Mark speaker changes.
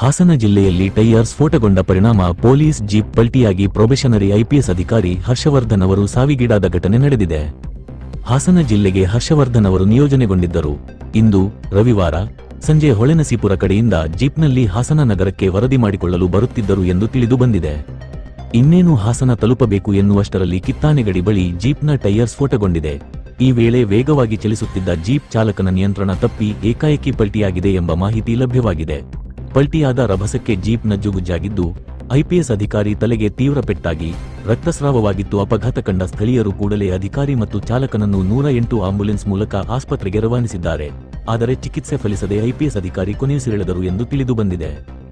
Speaker 1: ಹಾಸನ ಜಿಲ್ಲೆಯಲ್ಲಿ ಟೈಯರ್ ಸ್ಫೋಟಗೊಂಡ ಪರಿಣಾಮ ಪೊಲೀಸ್ ಜೀಪ್ ಪಲ್ಟಿಯಾಗಿ ಪ್ರೊಬೆಷನರಿ ಐಪಿಎಸ್ ಅಧಿಕಾರಿ ಹರ್ಷವರ್ಧನ್ ಅವರು ಸಾವಿಗೀಡಾದ ಘಟನೆ ನಡೆದಿದೆ. ಹಾಸನ ಜಿಲ್ಲೆಗೆ ಹರ್ಷವರ್ಧನ್ ಅವರು ನಿಯೋಜನೆಗೊಂಡಿದ್ದರು. ಇಂದು ರವಿವಾರ ಸಂಜೆ ಹೊಳೆನಸೀಪುರ ಕಡೆಯಿಂದ ಜೀಪ್ನಲ್ಲಿ ಹಾಸನ ನಗರಕ್ಕೆ ವರದಿ ಮಾಡಿಕೊಳ್ಳಲು ಬರುತ್ತಿದ್ದರು ಎಂದು ತಿಳಿದು ಬಂದಿದೆ. ಇನ್ನೇನು ಹಾಸನ ತಲುಪಬೇಕು ಎನ್ನುವಷ್ಟರಲ್ಲಿ ಕಿತ್ತಾನೆಗಡಿ ಬಳಿ ಜೀಪ್ನ ಟೈಯರ್ ಸ್ಫೋಟಗೊಂಡಿದೆ. ಈ ವೇಳೆ ವೇಗವಾಗಿ ಚಲಿಸುತ್ತಿದ್ದ ಜೀಪ್ ಚಾಲಕನ ನಿಯಂತ್ರಣ ತಪ್ಪಿ ಏಕಾಏಕಿ ಪಲ್ಟಿಯಾಗಿದೆ ಎಂಬ ಮಾಹಿತಿ ಲಭ್ಯವಾಗಿದೆ. ಪಲ್ಟಿಯಾದ ರಭಸಕ್ಕೆ ಜೀಪ್ ನಜ್ಜುಗುಜ್ಜಾಗಿದ್ದು ಐಪಿಎಸ್ ಅಧಿಕಾರಿ ತಲೆಗೆ ತೀವ್ರ ಪೆಟ್ಟಾಗಿ ರಕ್ತಸ್ರಾವವಾಗಿತ್ತು. ಅಪಘಾತ ಕಂಡ ಸ್ಥಳೀಯರು ಕೂಡಲೇ ಅಧಿಕಾರಿ ಮತ್ತು ಚಾಲಕನನ್ನು ನೂರ ಎಂಟು ಆಂಬ್ಯುಲೆನ್ಸ್ ಮೂಲಕ ಆಸ್ಪತ್ರೆಗೆ ರವಾನಿಸಿದ್ದಾರೆ. ಆದರೆ ಚಿಕಿತ್ಸೆ ಫಲಿಸದೆ ಐಪಿಎಸ್ ಅಧಿಕಾರಿ ಕೊನೆಯುಸಿರೆಳೆದರು ಎಂದು ತಿಳಿದು ಬಂದಿದೆ.